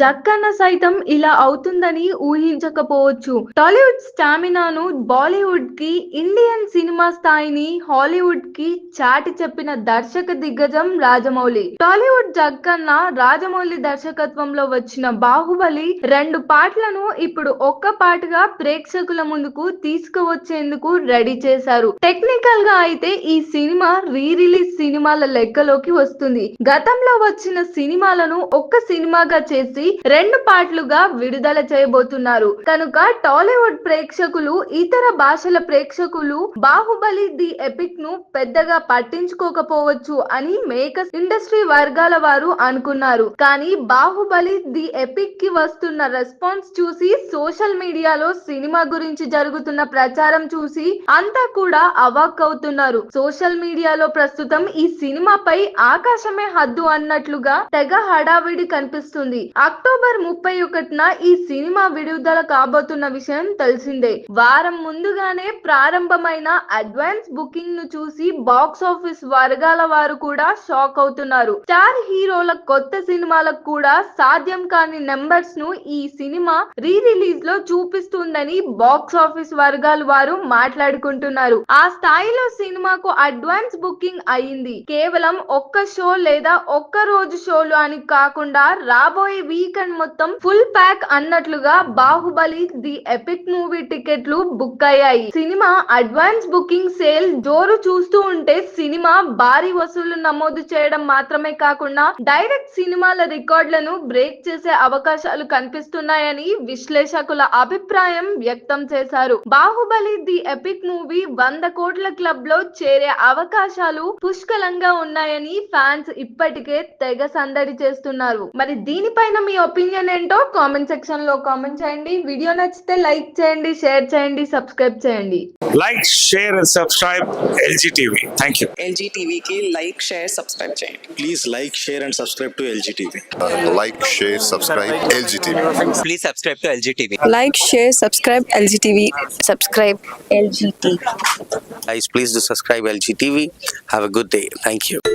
జక్కన్న సైతం ఇలా అవుతుందని ఊహించకపోవచ్చు. టాలీవుడ్ స్టామినాను బాలీవుడ్కి ఇండియన్ సినిమా స్థాయిని హాలీవుడ్కి చాటి చెప్పిన దర్శక దిగ్గజం రాజమౌళి. టాలీవుడ్ జక్కన్న రాజమౌళి దర్శకత్వంలో వచ్చిన బాహుబలి రెండు పాటలను ఇప్పుడు ఒక్క పాటగా ప్రేక్షకుల ముందుకు తీసుకువచ్చేందుకు రెడీ చేశారు. టెక్నికల్గా అయితే ఈ సినిమా రీ రిలీజ్ సినిమాల లెక్కలోకి వస్తుంది. గతంలో వచ్చిన సినిమాలను ఒక్క సినిమాగా చేసి రెండు పార్ట్లుగా విడుదల చేయబోతున్నారు. కనుక టాలీవుడ్ ప్రేక్షకులు ఇతర భాషల ప్రేక్షకులు బాహుబలి ది ఎపిక్ను పెద్దగా పట్టించుకోకపోవచ్చు అని మేకర్స్ ఇండస్ట్రీ వర్గాల వారు అనుకున్నారు. కానీ బాహుబలి ది ఎపిక్కి వస్తున్న రెస్పాన్స్ చూసి సోషల్ మీడియాలో సినిమా గురించి జరుగుతున్న ప్రచారం చూసి అంతా కూడా అవాక్ అవుతున్నారు. సోషల్ మీడియాలో ప్రస్తుతం ఈ సినిమాపై ఆకాశమే హద్దు అన్నట్లుగా తెగ హడావిడి కనిపిస్తుంది. అక్టోబర్ ముప్పై ఒకటిన ఈ సినిమా విడుదల కాబోతున్న విషయం తెలిసిందే. వారం ముందుగానే ప్రారంభమైన అడ్వాన్స్ బుకింగ్ను చూసి బాక్స్ ఆఫీస్ వర్గాల వారు కూడా షాక్ అవుతున్నారు. స్టార్ హీరోల కొత్త సినిమాలకు కూడా సాధ్యం కాని నెంబర్స్ను ఈ సినిమా రీ రిలీజ్లో చూపిస్తుందని బాక్స్ ఆఫీస్ వర్గాల వారు మాట్లాడుకుంటున్నారు. ఆ స్థాయిలో సినిమాకు అడ్వాన్స్ బుకింగ్ అయింది. కేవలం ఒక్క షో లేదా ఒక్క రోజు షోలు అని కాకుండా రాబోయే వీకెండ్ మొత్తం ఫుల్ ప్యాక్ అన్నట్లుగా బాహుబలి ది ఎపిక్ మూవీ టికెట్లు బుక్ అయ్యాయి. సినిమా అడ్వాన్స్ బుకింగ్ సేల్ జోరు చూస్తూ ఉంటే సినిమా భారీ వసూళ్ళు నమోదు చేయడం మాత్రమే కాకుండా డైరెక్ట్ సినిమాల రికార్డులను బ్రేక్ చేసే అవకాశాలు కనిపిస్తున్నాయని విశ్లేషకుల అభిప్రాయం వ్యక్తం చేశారు. బాహుబలి ది ఎపిక్ మూవీ వంద కోట్ల క్లబ్లో చేరే అవకాశాలు పుష్కలంగా ఉన్నాయని ఫ్యాన్స్ ఇప్పటికే తెగ సందడి చేస్తున్నారు. మరి దీనిపైన మీ ఒపీనియన్ ఏంటో కామెంట్ సెక్షన్లో కామెంట్ చేయండి వీడియో నచ్చితే లైక్ చేయండి షేర్ చేయండి సబ్స్క్రైబ్ చేయండి like, share, and subscribe LG TV. Thank you. LG టీవీకి లైక్ షేర్ సబ్స్క్రైబ్ చేయండి Please like, share, and subscribe to LGTV. like, share, subscribe, LGTV. please subscribe to LG TV. Like share subscribe LG TV subscribe LGT. Guys, please do subscribe LG TV. Have a good day. Thank you.